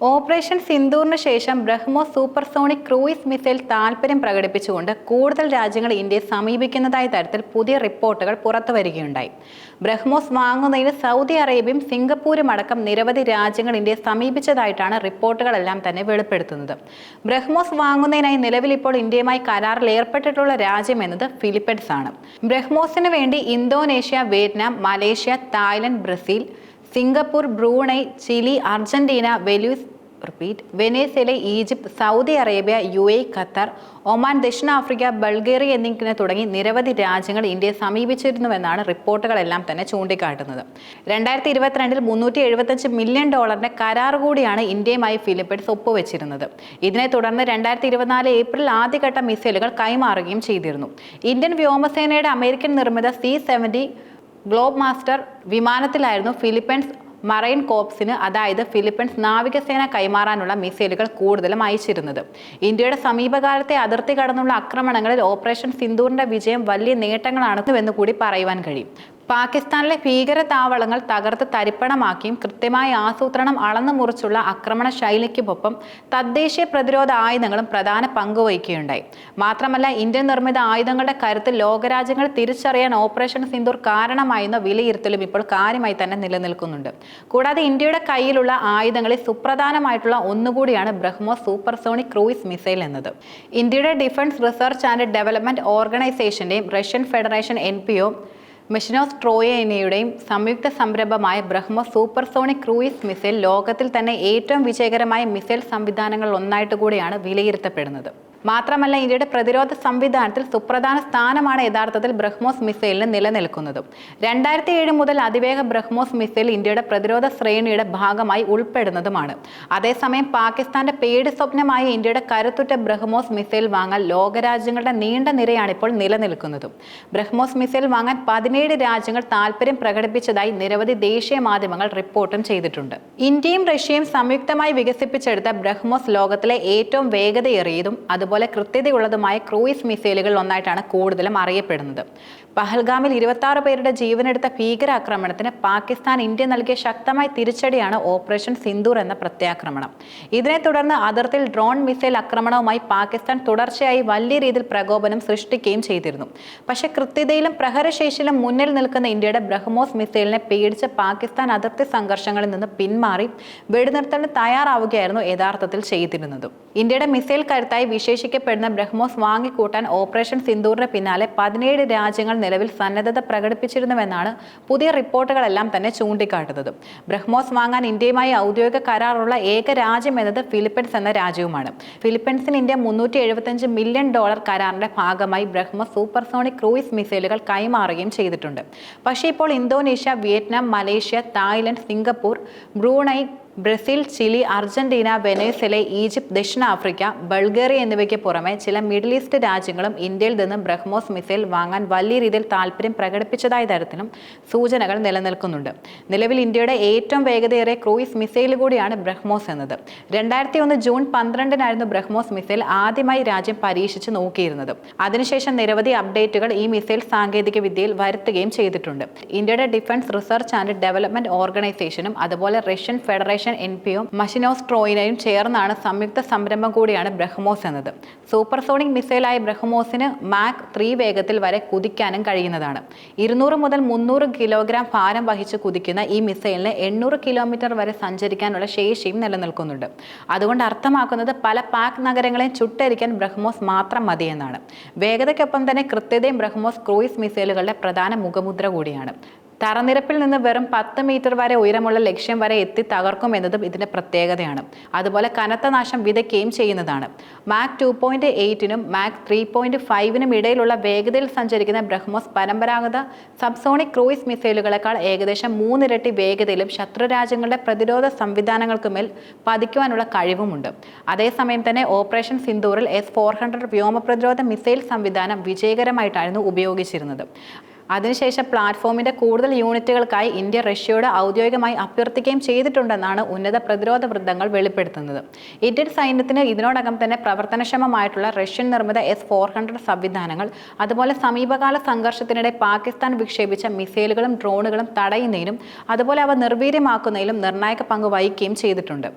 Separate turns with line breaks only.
Operation സിന്ദൂറിന് ശേഷം ബ്രഹ്മോ supersonic cruise missile താൽപര്യം പ്രകടിപ്പിച്ചുകൊണ്ട് കൂടുതൽ രാജ്യങ്ങൾ ഇന്ത്യയെ സമീപിക്കുന്നതായ തരത്തിൽ പുതിയ റിപ്പോർട്ടുകൾ പുറത്തുവരികയുണ്ടായി ബ്രഹ്മോസ് വാങ്ങുന്നതിന് സൗദി അറേബ്യയും സിംഗപ്പൂരും അടക്കം നിരവധി രാജ്യങ്ങൾ ഇന്ത്യയെ സമീപിച്ചതായിട്ടാണ് റിപ്പോർട്ടുകളെല്ലാം തന്നെ വെളിപ്പെടുത്തുന്നത്. ബ്രഹ്മോസ് വാങ്ങുന്നതിനായി നിലവിൽ ഇപ്പോൾ ഇന്ത്യയുമായി കരാറിൽ ഏർപ്പെട്ടിട്ടുള്ള രാജ്യം എന്നത് ഫിലിപ്പൈൻസ് ആണ് ബ്രഹ്മോസിന് വേണ്ടി Indonesia Vietnam Malaysia Thailand Brazil Singapore Brunei Chile Argentina വെലൂസ് repeat Venezuela Egypt Saudi Arabia U A Qatar Oman ദക്ഷിണാഫ്രിക്ക ബൾഗേറിയ എന്നിങ്ങനെ തുടങ്ങി നിരവധി രാജ്യങ്ങൾ ഇന്ത്യയെ സമീപിച്ചിരുന്നുവെന്നാണ് റിപ്പോർട്ടുകളെല്ലാം തന്നെ ചൂണ്ടിക്കാട്ടുന്നത്. രണ്ടായിരത്തി ഇരുപത്തിരണ്ടിൽ മുന്നൂറ്റി എഴുപത്തഞ്ച് മില്യൺ ഡോളറിന്റെ കരാർ കൂടിയാണ് ഇന്ത്യയുമായി ഫിലിപ്പൈൻസ് ഒപ്പുവെച്ചിരുന്നത്. ഇതിനെ തുടർന്ന് രണ്ടായിരത്തി ഇരുപത്തിനാല് ഏപ്രിൽ ആദ്യഘട്ട മിസൈലുകൾ കൈമാറുകയും ചെയ്തിരുന്നു. ഇന്ത്യൻ വ്യോമസേനയുടെ അമേരിക്കൻ നിർമ്മിത സി സെവന്റി ഗ്ലോബ് മാസ്റ്റർ വിമാനത്തിലായിരുന്നു ഫിലിപ്പൈൻസ് മറൈൻ കോപ്സിന് അതായത് ഫിലിപ്പൈൻസ് നാവികസേന കൈമാറാനുള്ള മിസൈലുകൾ കൂടുതലും അയച്ചിരുന്നത്. ഇന്ത്യയുടെ സമീപകാലത്തെ അതിർത്തി കടന്നുള്ള ആക്രമണങ്ങളിൽ ഓപ്പറേഷൻ സിന്ദൂറിന്റെ വിജയം വലിയ നേട്ടങ്ങളാണെന്നുവെന്ന് കൂടി പറയുവാൻ കഴിയും. പാകിസ്ഥാനിലെ ഭീകര താവളങ്ങൾ തകർത്ത് തരിപ്പണമാക്കിയും കൃത്യമായ ആസൂത്രണം അളന്നു മുറിച്ചുള്ള ആക്രമണ ശൈലിക്കുമൊപ്പം തദ്ദേശീയ പ്രതിരോധ ആയുധങ്ങളും പ്രധാന പങ്കുവഹിക്കുകയുണ്ടായി മാത്രമല്ല ഇന്ത്യൻ നിർമ്മിത ആയുധങ്ങളുടെ കരുത്ത് ലോകരാജ്യങ്ങൾ തിരിച്ചറിയാൻ ഓപ്പറേഷൻ സിന്ദൂർ കാരണമായെന്ന വിലയിരുത്തലും ഇപ്പോൾ കാര്യമായി തന്നെ നിലനിൽക്കുന്നുണ്ട്. കൂടാതെ ഇന്ത്യയുടെ കയ്യിലുള്ള ആയുധങ്ങളിൽ സുപ്രധാനമായിട്ടുള്ള ഒന്നുകൂടിയാണ് ബ്രഹ്മോ സൂപ്പർസോണിക് ക്രൂയിസ് മിസൈൽ എന്നത്. ഇന്ത്യയുടെ defence research and development ഓർഗനൈസേഷന്റെയും Russian federation N P O മെഷിനോസ് ട്രോയേനയുടെയും സംയുക്ത സംരംഭമായ ബ്രഹ്മ സൂപ്പർസോണിക് ക്രൂയിസ് മിസൈൽ ലോകത്തിൽ തന്നെ ഏറ്റവും വിജയകരമായ മിസൈൽ സംവിധാനങ്ങൾ ഒന്നായിട്ട് കൂടിയാണ് വിലയിരുത്തപ്പെടുന്നത്. മാത്രമല്ല ഇന്ത്യയുടെ പ്രതിരോധ സംവിധാനത്തിൽ സുപ്രധാന സ്ഥാനമാണ് യഥാർത്ഥത്തിൽ ബ്രഹ്മോസ് മിസൈലിന് നിലനിൽക്കുന്നതും. രണ്ടായിരത്തി ഏഴ് മുതൽ അതിവേഗ ബ്രഹ്മോസ് മിസൈൽ ഇന്ത്യയുടെ പ്രതിരോധ ശ്രേണിയുടെ ഭാഗമായി ഉൾപ്പെടുന്നതുമാണ്. അതേസമയം പാകിസ്ഥാന്റെ പേടി സ്വപ്നമായ ഇന്ത്യയുടെ കരുത്തുറ്റ ബ്രഹ്മോസ് മിസൈൽ വാങ്ങാൻ ലോകരാജ്യങ്ങളുടെ നീണ്ട നിരയാണ് ഇപ്പോൾ നിലനിൽക്കുന്നതും. ബ്രഹ്മോസ് മിസൈൽ വാങ്ങാൻ പതിനേഴ് രാജ്യങ്ങൾ താൽപര്യം പ്രകടിപ്പിച്ചതായി നിരവധി ദേശീയ മാധ്യമങ്ങൾ റിപ്പോർട്ടും ചെയ്തിട്ടുണ്ട്. ഇന്ത്യയും റഷ്യയും സംയുക്തമായി വികസിപ്പിച്ചെടുത്ത ബ്രഹ്മോസ് ലോകത്തിലെ ഏറ്റവും വേഗതയേറിയതും അതുപോലെ കൃത്യതയുള്ളതുമായ ക്രൂയിസ് മിസൈലുകൾ ഒന്നായിട്ടാണ് കൂടുതലും അറിയപ്പെടുന്നത്. പഹൽഗാമിൽ ഇരുപത്തി പേരുടെ ജീവനെടുത്ത ഭീകരാക്രമണത്തിന് പാകിസ്ഥാൻ ഇന്ത്യ നൽകിയ ശക്തമായ തിരിച്ചടിയാണ് ഓപ്പറേഷൻ സിന്ദൂർ എന്ന പ്രത്യാക്രമണം. ഇതിനെ തുടർന്ന് അതിർത്തിയിൽ ഡ്രോൺ മിസൈൽ ആക്രമണവുമായി പാകിസ്ഥാൻ തുടർച്ചയായി വലിയ രീതിയിൽ പ്രകോപനം സൃഷ്ടിക്കുകയും ചെയ്തിരുന്നു. പക്ഷെ കൃത്യതയിലും പ്രഹരശേഷിയിലും മുന്നിൽ നിൽക്കുന്ന ഇന്ത്യയുടെ ബ്രഹ്മോസ് മിസൈലിനെ പേടിച്ച് പാകിസ്ഥാൻ അതിർത്തി സംഘർഷങ്ങളിൽ നിന്ന് പിന്മാറി വെടിനിർത്തലിന് തയ്യാറാവുകയായിരുന്നു യഥാർത്ഥത്തിൽ ചെയ്തിരുന്നത്. ഇന്ത്യയുടെ മിസൈൽ കരുത്തായി വിശേഷിക്കപ്പെടുന്ന ബ്രഹ്മോസ് വാങ്ങിക്കൂട്ടാൻ ഓപ്പറേഷൻ സിന്ദൂറിന് പിന്നാലെ പതിനേഴ് രാജ്യങ്ങൾ നിലവിൽ സന്നദ്ധത പ്രകടിപ്പിച്ചിരുന്നുവെന്നാണ് പുതിയ റിപ്പോർട്ടുകളെല്ലാം തന്നെ ചൂണ്ടിക്കാട്ടുന്നത്. ബ്രഹ്മോസ് വാങ്ങാൻ ഇന്ത്യയുമായി ഔദ്യോഗിക കരാറുള്ള ഏക രാജ്യം എന്നത് ഫിലിപ്പൈൻസ് എന്ന രാജ്യവുമാണ്. ഫിലിപ്പൈൻസിന് ഇന്ത്യ മുന്നൂറ്റി എഴുപത്തഞ്ച് മില്യൺ ഡോളർ കരാറിന്റെ ഭാഗമായി ബ്രഹ്മോസ് സൂപ്പർസോണിക് ക്രൂയിസ് മിസൈലുകൾ കൈമാറുകയും ചെയ്തിട്ടുണ്ട്. പക്ഷേ ഇപ്പോൾ Indonesia Vietnam Malaysia Thailand Singapore Brunei Brazil Chile Argentina വെനേസിലെ Egypt ദക്ഷിണാഫ്രിക്ക ബൾഗേറിയ എന്നിവയ്ക്ക് പുറമെ ചില മിഡിൽ ഈസ്റ്റ് രാജ്യങ്ങളും ഇന്ത്യയിൽ നിന്നും ബ്രഹ്മോസ് മിസൈൽ വാങ്ങാൻ വലിയ രീതിയിൽ താല്പര്യം പ്രകടിപ്പിച്ചതായ തരത്തിലും സൂചനകൾ നിലനിൽക്കുന്നുണ്ട്. നിലവിൽ ഇന്ത്യയുടെ ഏറ്റവും വേഗതയേറിയ ക്രൂയിസ് മിസൈൽ കൂടിയാണ് ബ്രഹ്മോസ് എന്നത്. രണ്ടായിരത്തി ഒന്ന് ജൂൺ പന്ത്രണ്ടിനായിരുന്നു ബ്രഹ്മോസ് മിസൈൽ ആദ്യമായി രാജ്യം പരീക്ഷിച്ച് നോക്കിയിരുന്നത്. അതിനുശേഷം നിരവധി അപ്ഡേറ്റുകൾ ഈ മിസൈൽ സാങ്കേതിക വിദ്യയിൽ വരുത്തുകയും ചെയ്തിട്ടുണ്ട്. ഇന്ത്യയുടെ ഡിഫൻസ് റിസർച്ച് ആൻഡ് ഡെവലപ്മെന്റ് ഓർഗനൈസേഷനും അതുപോലെ Russian federation N P O മഷിനോസ്ട്രോയിനയും ചേർന്നാണ് സംയുക്ത സംരംഭം കൂടിയാണ് ബ്രഹ്മോസ് എന്നത്. സൂപ്പർസോണിക് മിസൈലായ ബ്രഹ്മോസിന് മാക് ത്രീ വേഗത്തിൽ വരെ കുതിക്കാനും കഴിയുന്നതാണ്. ഇരുന്നൂറ് മുതൽ മുന്നൂറ് കിലോഗ്രാം ഭാരം വഹിച്ച് കുതിക്കുന്ന ഈ മിസൈലിന് എണ്ണൂറ് കിലോമീറ്റർ വരെ സഞ്ചരിക്കാനുള്ള ശേഷിയും നിലനിൽക്കുന്നുണ്ട്. അതുകൊണ്ട് അർത്ഥമാക്കുന്നത് പല പാക് നഗരങ്ങളെയും ചുട്ടരിക്കാൻ ബ്രഹ്മോസ് മാത്രം മതിയെന്നാണ്. വേഗതയ്ക്കൊപ്പം തന്നെ കൃത്യതയും ബ്രഹ്മോസ് ക്രൂയിസ് മിസൈലുകളുടെ പ്രധാന മുഖമുദ്ര കൂടിയാണ്. തറനിരപ്പിൽ നിന്ന് വെറും പത്ത് മീറ്റർ വരെ ഉയരമുള്ള ലക്ഷ്യം വരെ എത്തി തകർക്കും എന്നതും ഇതിന്റെ പ്രത്യേകതയാണ്. അതുപോലെ കനത്ത നാശം വിതയ്ക്കുകയും ചെയ്യുന്നതാണ്. മാക് ടു പോയിന്റ് എയ്റ്റിനും മാക് ത്രീ പോയിന്റ് ഫൈവിനും ഇടയിലുള്ള വേഗതയിൽ സഞ്ചരിക്കുന്ന ബ്രഹ്മോസ് പരമ്പരാഗത സബ്സോണിക് ക്രൂയിസ് മിസൈലുകളെക്കാൾ ഏകദേശം മൂന്നിരട്ടി വേഗതയിലും ശത്രുരാജ്യങ്ങളുടെ പ്രതിരോധ സംവിധാനങ്ങൾക്കുമേൽ പതിക്കുവാനുള്ള കഴിവുമുണ്ട്. അതേസമയം തന്നെ ഓപ്പറേഷൻ സിന്ദൂറിൽ എസ് ഫോർ ഹൺഡ്രഡ് വ്യോമ പ്രതിരോധ മിസൈൽ സംവിധാനം വിജയകരമായിട്ടായിരുന്നു ഉപയോഗിച്ചിരുന്നത്. അതിനുശേഷം പ്ലാറ്റ്ഫോമിന്റെ കൂടുതൽ യൂണിറ്റുകൾക്കായി ഇന്ത്യ റഷ്യയോട് ഔദ്യോഗികമായി അഭ്യർത്ഥിക്കുകയും ചെയ്തിട്ടുണ്ടെന്നാണ് ഉന്നത പ്രതിരോധ വൃത്തങ്ങൾ വെളിപ്പെടുത്തുന്നത്. ഇന്ത്യൻ സൈന്യത്തിന് ഇതിനോടകം തന്നെ പ്രവർത്തനക്ഷമമായിട്ടുള്ള റഷ്യൻ നിർമ്മിത എസ് ഫോർ ഹൺഡ്രഡ് സംവിധാനങ്ങൾ അതുപോലെ സമീപകാല സംഘർഷത്തിനിടെ പാകിസ്ഥാൻ വിക്ഷേപിച്ച മിസൈലുകളും ഡ്രോണുകളും തടയുന്നതിനും അതുപോലെ അവ നിർവീര്യമാക്കുന്നതിലും നിർണായക പങ്ക് വഹിക്കുകയും ചെയ്തിട്ടുണ്ട്.